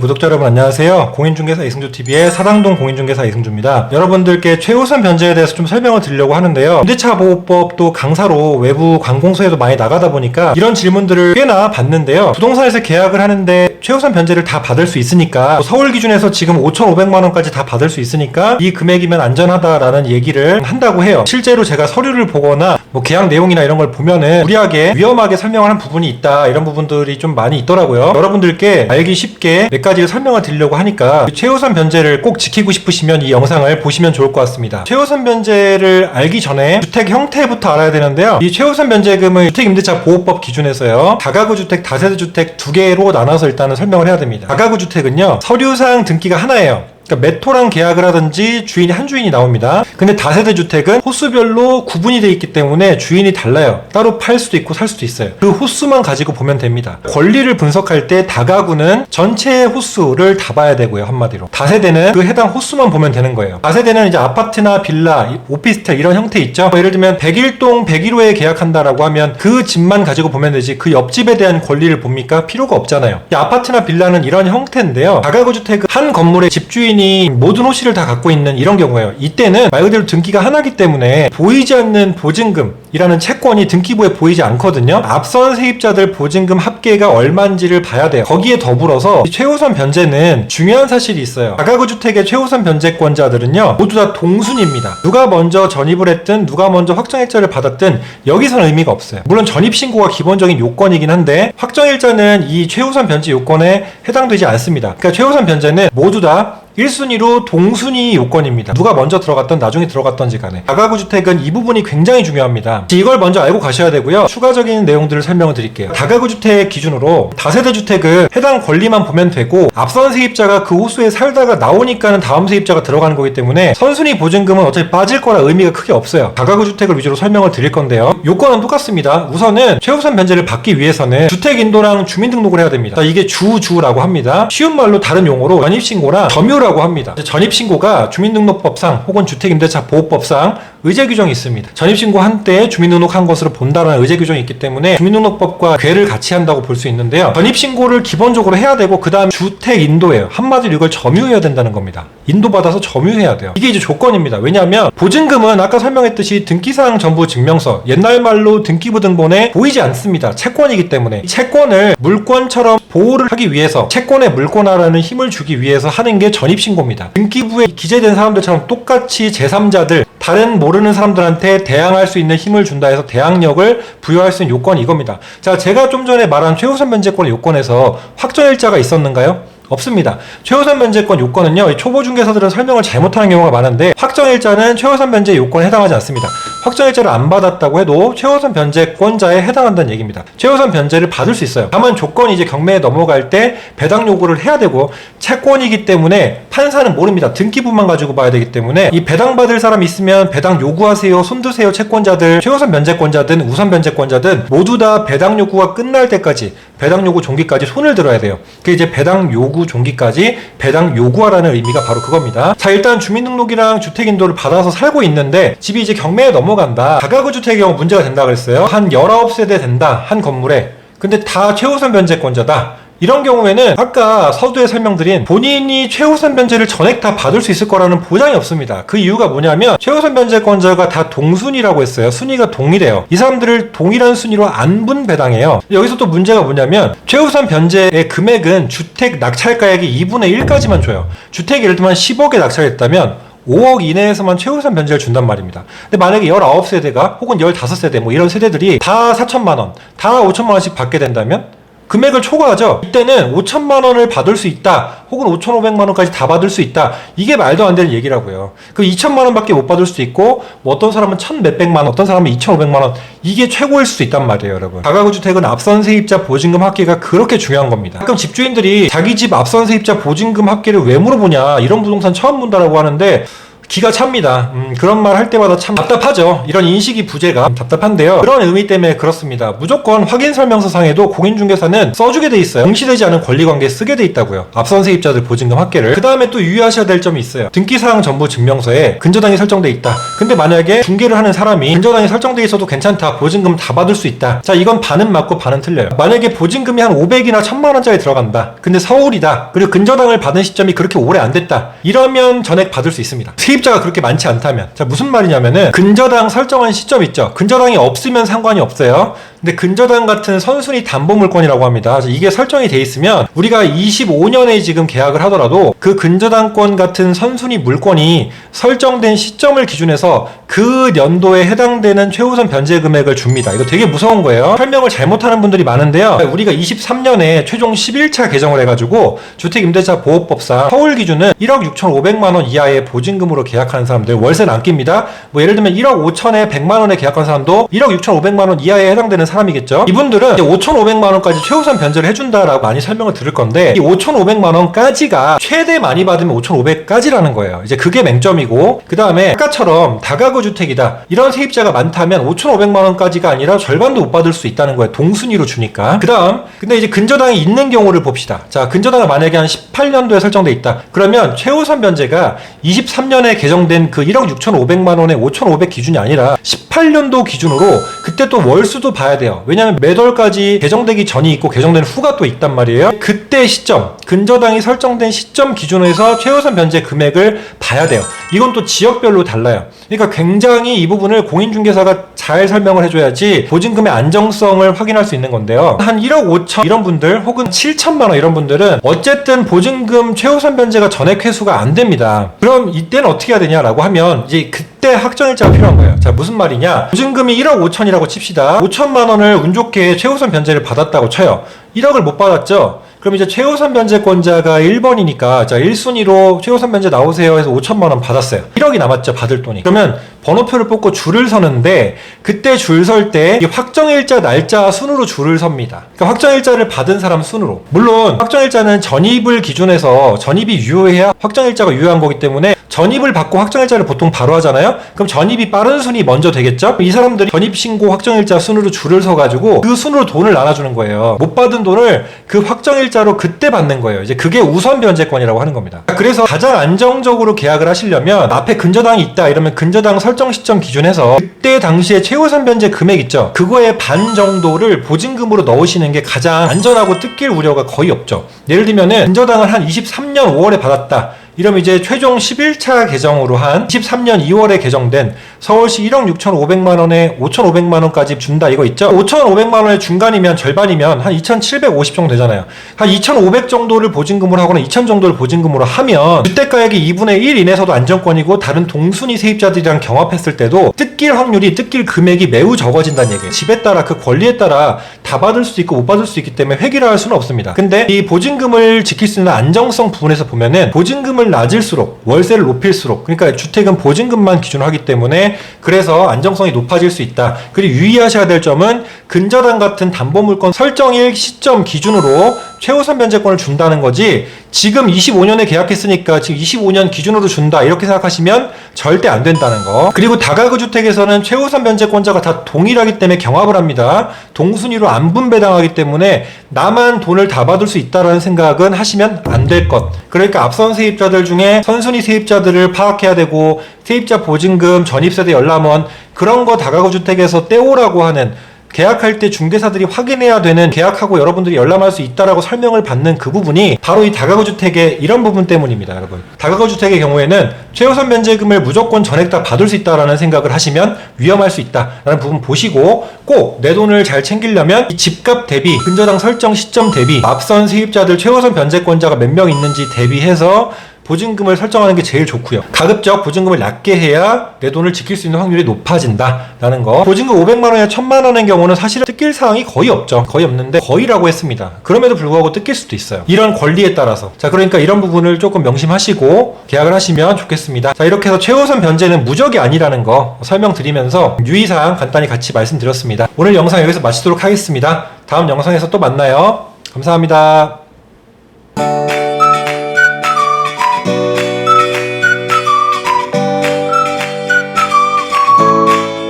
구독자 여러분 안녕하세요. 공인중개사 이승주TV의 사당동 공인중개사 이승주입니다. 여러분들께 최우선 변제에 대해서 좀 설명을 드리려고 하는데요. 임대차 보호법도 강사로 외부 관공서에도 많이 나가다 보니까 이런 질문들을 꽤나 받는데요. 부동산에서 계약을 하는데 최우선 변제를 다 받을 수 있으니까 뭐 서울 기준에서 지금 5,500만 원까지 다 받을 수 있으니까 이 금액이면 안전하다라는 얘기를 한다고 해요. 실제로 제가 서류를 보거나 뭐 계약 내용이나 이런 걸 보면은 무리하게 위험하게 설명을 한 부분이 있다 이런 부분들이 좀 많이 있더라고요. 여러분들께 알기 쉽게 몇 가지 설명을 드리려고 하니까 이 최우선 변제를 꼭 지키고 싶으시면 이 영상을 보시면 좋을 것 같습니다. 최우선 변제를 알기 전에 주택 형태부터 알아야 되는데요. 이 최우선 변제금은 주택임대차 보호법 기준에서요. 다가구 주택, 다세대 주택 두 개로 나눠서 일단은 설명을 해야 됩니다. 다가구 주택은요. 서류상 등기가 하나예요. 그러니까 메토랑 계약을 하든지 주인이 한 주인이 나옵니다. 근데 다세대 주택은 호수별로 구분이 돼 있기 때문에 주인이 달라요. 따로 팔 수도 있고 살 수도 있어요. 그 호수만 가지고 보면 됩니다. 권리를 분석할 때 다가구는 전체 호수를 다 봐야 되고요. 한마디로. 다세대는 그 해당 호수만 보면 되는 거예요. 다세대는 이제 아파트나 빌라, 이- 오피스텔 이런 형태 있죠. 뭐 예를 들면 101동 101호에 계약한다라고 하면 그 집만 가지고 보면 되지 그 옆집에 대한 권리를 봅니까? 필요가 없잖아요. 이 아파트나 빌라는 이런 형태인데요. 다가구 주택은 한 건물의 집주인 이 모든 호실을 다 갖고 있는 이런 경우예요. 이때는 말 그대로 등기가 하나기 때문에 보이지 않는 보증금 이라는 채권이 등기부에 보이지 않거든요. 앞선 세입자들 보증금 합계가 얼마인지를 봐야 돼요. 거기에 더불어서 이 최우선 변제는 중요한 사실이 있어요. 다가구 주택의 최우선 변제권자들은요. 모두 다 동순입니다. 누가 먼저 전입을 했든 누가 먼저 확정일자를 받았든 여기서는 의미가 없어요. 물론 전입 신고가 기본적인 요건이긴 한데 확정일자는 이 최우선 변제 요건에 해당되지 않습니다. 그러니까 최우선 변제는 모두 다 1순위로 동순위 요건입니다. 누가 먼저 들어갔던 나중에 들어갔던지 간에. 다가구 주택은 이 부분이 굉장히 중요합니다. 이걸 먼저 알고 가셔야 되고요. 추가적인 내용들을 설명을 드릴게요. 다가구 주택 기준으로 다세대 주택은 해당 권리만 보면 되고 앞선 세입자가 그 호수에 살다가 나오니까는 다음 세입자가 들어가는 거기 때문에 선순위 보증금은 어차피 빠질 거라 의미가 크게 없어요. 다가구 주택을 위주로 설명을 드릴 건데요. 요건은 똑같습니다. 우선은 최우선 변제를 받기 위해서는 주택 인도랑 주민등록을 해야 됩니다. 자, 이게 주주라고 합니다. 쉬운 말로 다른 용어로 전입신고나 점유라고 합니다. 전입신고가 주민등록법상 혹은 주택임대차 보호법상 의제 규정이 있습니다. 전입신고 한때 주민등록한 것으로 본다는 의제 규정이 있기 때문에 주민등록법과 괴를 같이 한다고 볼 수 있는데요. 전입신고를 기본적으로 해야 되고 그 다음 주택 인도예요. 한마디로 이걸 점유해야 된다는 겁니다. 인도받아서 점유해야 돼요. 이게 이제 조건입니다. 왜냐하면 보증금은 아까 설명했듯이 등기사항 전부 증명서 옛날 말로 등기부 등본에 보이지 않습니다. 채권이기 때문에 이 채권을 물권처럼 보호를 하기 위해서 채권에 물권화라는 힘을 주기 위해서 하는 게 전입신고입니다. 등기부에 기재된 사람들처럼 똑같이 제3자들 다른 모르는 사람들한테 대항할 수 있는 힘을 준다 해서 대항력을 부여할 수 있는 요건이 이겁니다. 자, 제가 좀 전에 말한 최우선 면제권의 요건에서 확정일자가 있었는가요? 없습니다. 최우선 면제권 요건은요, 이 초보 중개사들은 설명을 잘못하는 경우가 많은데, 확정일자는 최우선 면제 요건에 해당하지 않습니다. 확정일자를 안 받았다고 해도 최우선 변제권자에 해당한다는 얘기입니다. 최우선 변제를 받을 수 있어요. 다만 조건이 이제 경매에 넘어갈 때 배당 요구를 해야 되고, 채권이기 때문에 판사는 모릅니다. 등기부만 가지고 봐야 되기 때문에, 이 배당 받을 사람 있으면 배당 요구하세요, 손드세요, 채권자들, 최우선 변제권자든 우선 변제권자든 모두 다 배당 요구가 끝날 때까지, 배당 요구 종기까지 손을 들어야 돼요. 그게 이제 배당 요구 종기까지 배당 요구하라는 의미가 바로 그겁니다. 자, 일단 주민등록이랑 주택인도를 받아서 살고 있는데 집이 이제 경매에 넘어 간다. 다가구 주택의 경우 문제가 된다 그랬어요. 한 19세대 된다. 한 건물에. 근데 다 최우선 변제권자다. 이런 경우에는 아까 서두에 설명드린 본인이 최우선 변제를 전액 다 받을 수 있을 거라는 보장이 없습니다. 그 이유가 뭐냐면 최우선 변제권자가 다 동순위라고 했어요. 순위가 동일해요. 이 사람들을 동일한 순위로 안분 배당해요. 여기서 또 문제가 뭐냐면 최우선 변제의 금액은 주택 낙찰가액의 2분의 1까지만 줘요. 주택이 예를 들면 10억에 낙찰했다면 5억 이내에서만 최우선 변제를 준단 말입니다. 근데 만약에 19세대가 혹은 15세대 뭐 이런 세대들이 다 4천만 원, 다 5천만 원씩 받게 된다면 금액을 초과하죠. 이때는 5천만 원을 받을 수 있다. 혹은 5,500만 원까지 다 받을 수 있다. 이게 말도 안 되는 얘기라고요. 그 2천만 원밖에 못 받을 수도 있고 뭐 어떤 사람은 1,000 몇백만 원, 어떤 사람은 2,500만 원. 이게 최고일 수도 있단 말이에요, 여러분. 다가구 주택은 앞선 세입자 보증금 합계가 그렇게 중요한 겁니다. 가끔 집주인들이 자기 집 앞선 세입자 보증금 합계를 왜 물어보냐. 이런 부동산 처음 본다라고 하는데 기가 찹니다. 음, 그런 말 할 때마다 참 답답하죠. 이런 인식이 부재가 답답한데요. 그런 의미 때문에 그렇습니다. 무조건 확인 설명서상에도 공인중개사는 써주게 돼 있어요. 공시되지 않은 권리관계에 쓰게 돼 있다고요. 앞선 세입자들 보증금 합계를. 그 다음에 또 유의하셔야 될 점이 있어요. 등기사항 전부 증명서에 근저당이 설정돼 있다. 근데 만약에 중개를 하는 사람이 근저당이 설정돼 있어도 괜찮다. 보증금 다 받을 수 있다. 자, 이건 반은 맞고 반은 틀려요. 만약에 보증금이 한 500이나 1000만 원짜리 들어간다. 근데 서울이다. 그리고 근저당을 받은 시점이 그렇게 오래 안 됐다. 이러면 전액 받을 수 있습니다. 자가 그렇게 많지 않다면. 자, 무슨 말이냐면은 근저당 설정한 시점 있죠. 근저당이 없으면 상관이 없어요. 근데 근저당 같은 선순위 담보 물건이라고 합니다. 이게 설정이 돼 있으면 우리가 25년에 지금 계약을 하더라도 그 근저당권 같은 선순위 물건이 설정된 시점을 기준해서 그 연도에 해당되는 최우선 변제 금액을 줍니다. 이거 되게 무서운 거예요. 설명을 잘못하는 분들이 많은데요. 우리가 23년에 최종 11차 개정을 해가지고 주택임대차 보호법상 서울 기준은 1억 6,500만 원 이하의 보증금으로 계약하는 사람들 월세는 안 낍니다. 뭐 예를 들면 1억 5천에 100만 원에 계약한 사람도 1억 6,500만 원 이하에 해당되는 사람이겠죠. 이분들은 이제 5,500만 원까지 최우선 변제를 해준다라고 많이 설명을 들을 건데 이 5,500만 원까지가 최대 많이 받으면 5,500까지라는 거예요. 이제 그게 맹점이고 그 다음에 아까처럼 다가구 주택이다 이런 세입자가 많다면 5,500만 원까지가 아니라 절반도 못 받을 수 있다는 거예요. 동순위로 주니까. 그 다음 근데 이제 근저당이 있는 경우를 봅시다. 자 근저당이 만약에 한 18년도에 설정돼 있다. 그러면 최우선 변제가 23년에 개정된 그 1억 6,500만 원의 5,500 기준이 아니라 18년도 기준으로 그때 또 월수도 봐야 돼요. 왜냐하면 몇 월까지 개정되기 전이 있고 개정된 후가 또 있단 말이에요. 그때 시점, 근저당이 설정된 시점 기준에서 최우선 변제 금액을 봐야 돼요. 이건 또 지역별로 달라요. 그러니까 굉장히 이 부분을 공인중개사가 잘 설명을 해줘야지 보증금의 안정성을 확인할 수 있는 건데요. 한 1억 5천 이런 분들 혹은 7천만 원 이런 분들은 어쨌든 보증금 최우선 변제가 전액 회수가 안 됩니다. 그럼 이때는 어떻게 해야 되냐라고 하면 이제 그때 확정일자가 필요한 거예요. 자 무슨 말이냐? 보증금이 1억 5천이라고 칩시다. 5천만 원을 운 좋게 최우선 변제를 받았다고 쳐요. 1억을 못 받았죠. 그럼 이제 최우선 변제권자가 1번이니까 자 1순위로 최우선 변제 나오세요 해서 5천만 원 받았어요. 1억이 남았죠 받을 돈이. 그러면 번호표를 뽑고 줄을 서는데 그때 줄 설 때 확정일자 날짜 순으로 줄을 섭니다. 그러니까 확정일자를 받은 사람 순으로. 물론 확정일자는 전입을 기준해서 전입이 유효해야 확정일자가 유효한 거기 때문에 전입을 받고 확정일자를 보통 바로 하잖아요. 그럼 전입이 빠른 순이 먼저 되겠죠? 이 사람들이 전입 신고 확정일자 순으로 줄을 서가지고 그 순으로 돈을 나눠주는 거예요. 못 받은 돈을 그 확정일 자로 그때 받는 거예요. 이제 그게 우선 변제권이라고 하는 겁니다. 그래서 가장 안정적으로 계약을 하시려면 앞에 근저당이 있다 이러면 근저당 설정 시점 기준에서 그때 당시에 최우선 변제 금액 있죠. 그거의 반 정도를 보증금으로 넣으시는 게 가장 안전하고 뜯길 우려가 거의 없죠. 예를 들면은 근저당을 한 23년 5월에 받았다. 이러면 이제 최종 11차 개정으로 한 23년 2월에 개정된 서울시 1억 6,500만 원에 5,500만 원까지 준다 이거 있죠? 5,500만 원의 중간이면 절반이면 한 2,750 정도 되잖아요. 한 2,500 정도를 보증금으로 하거나 2,000 정도를 보증금으로 하면 주택가액이 2분의 1 이내에서도 안정권이고 다른 동순위 세입자들이랑 경합했을 때도 뜯길 확률이 뜯길 금액이 매우 적어진다는 얘기예요. 집에 따라 그 권리에 따라 다 받을 수 있고 못 받을 수 있기 때문에 회기를 할 수는 없습니다. 근데 이 보증금을 지킬 수 있는 안정성 부분에서 보면은 보증금을 낮을수록 월세를 높일수록 그러니까 주택은 보증금만 기준으로 하기 때문에 그래서 안정성이 높아질 수 있다. 그리고 유의하셔야 될 점은 근저당 같은 담보 물건 설정일 시점 기준으로 최우선 변제권을 준다는 거지 지금 25년에 계약했으니까 지금 25년 기준으로 준다 이렇게 생각하시면 절대 안 된다는 거. 그리고 다가구 주택에서는 최우선 변제권자가 다 동일하기 때문에 경합을 합니다. 동순위로 안 분배당하기 때문에 나만 돈을 다 받을 수 있다라는 생각은 하시면 안 될 것. 그러니까 앞선 세입자들 중에 선순위 세입자들을 파악해야 되고 세입자 보증금 전입세대 열람원 그런 거 다가구 주택에서 떼오라고 하는 계약할 때 중개사들이 확인해야 되는 계약하고 여러분들이 열람할 수 있다라고 설명을 받는 그 부분이 바로 이 다가구 주택의 이런 부분 때문입니다, 여러분. 다가구 주택의 경우에는 최우선 면제금을 무조건 전액 다 받을 수 있다라는 생각을 하시면 위험할 수 있다라는 부분 보시고 꼭 내 돈을 잘 챙기려면 이 집값 대비 근저당 설정 시점 대비 앞선 세입자들 최우선 변제권자가 몇 명 있는지 대비해서 보증금을 설정하는 게 제일 좋고요. 가급적 보증금을 낮게 해야 내 돈을 지킬 수 있는 확률이 높아진다라는 거. 보증금 500만 원이나 1000만 원의 경우는 사실은 뜯길 사항이 거의 없죠. 거의 없는데 거의라고 했습니다. 그럼에도 불구하고 뜯길 수도 있어요. 이런 권리에 따라서. 자, 그러니까 이런 부분을 조금 명심하시고 계약을 하시면 좋겠습니다. 자, 이렇게 해서 최우선 변제는 무적이 아니라는 거 설명드리면서 유의사항 간단히 같이 말씀드렸습니다. 오늘 영상 여기서 마치도록 하겠습니다. 다음 영상에서 또 만나요. 감사합니다.